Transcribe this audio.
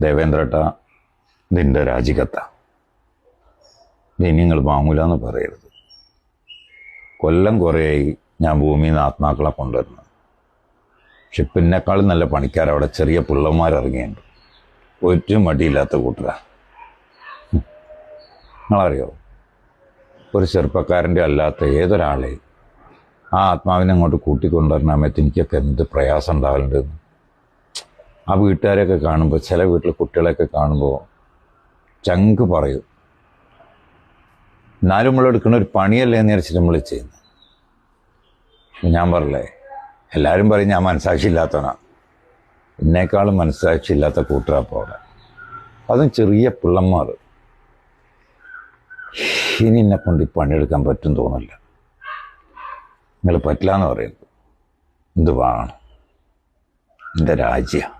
ദേവേന്ദ്രട്ട നിന്റെ രാജിക്കത്ത ഇനി നിങ്ങൾ വാങ്ങൂലെന്ന് പറയരുത്. കൊല്ലം കുറേയായി ഞാൻ ഭൂമിയിൽ നിന്ന് ആത്മാക്കളെ കൊണ്ടുവരുന്നത് പിന്നെക്കാളും നല്ല പണിക്കാരവിടെ ചെറിയ പിള്ളന്മാരിറങ്ങിയുണ്ട് ഒരു മടിയില്ലാത്ത കൂട്ടരാ. നിങ്ങളറിയോ? ഒരു ചെറുപ്പക്കാരന്റെ അല്ലാത്ത ഏതൊരാളെ ആ ആത്മാവിനെ അങ്ങോട്ട് കൂട്ടിക്കൊണ്ടുവരുന്ന സമയത്ത് എനിക്കൊക്കെ എന്ത് പ്രയാസം ഉണ്ടാവലുണ്ടെന്ന് ആ വീട്ടുകാരെയൊക്കെ കാണുമ്പോൾ ചില വീട്ടിൽ കുട്ടികളെയൊക്കെ കാണുമ്പോൾ ചങ്ക് പറയും. എന്നാലും നമ്മൾ എടുക്കുന്ന ഒരു പണിയല്ലേ എന്ന് വിചാരിച്ചിട്ട് നമ്മൾ ചെയ്യുന്നത്? ഞാൻ പറഞ്ഞില്ലേ എല്ലാവരും പറയും ഞാൻ മനസ്സാക്ഷി ഇല്ലാത്തവനാ എന്നേക്കാളും മനസ്സാക്ഷി ഇല്ലാത്ത കൂട്ടുകാരപ്പോൾ അവിടെ. അതും ചെറിയ പിള്ളന്മാർ ഇനി എന്നെ കൊണ്ട് ഈ പണിയെടുക്കാൻ പറ്റും തോന്നില്ല നിങ്ങൾ പറ്റില്ല എന്ന് പറയുന്നത് എന്ത് വേണം എന്റെ രാജ്യമാണ്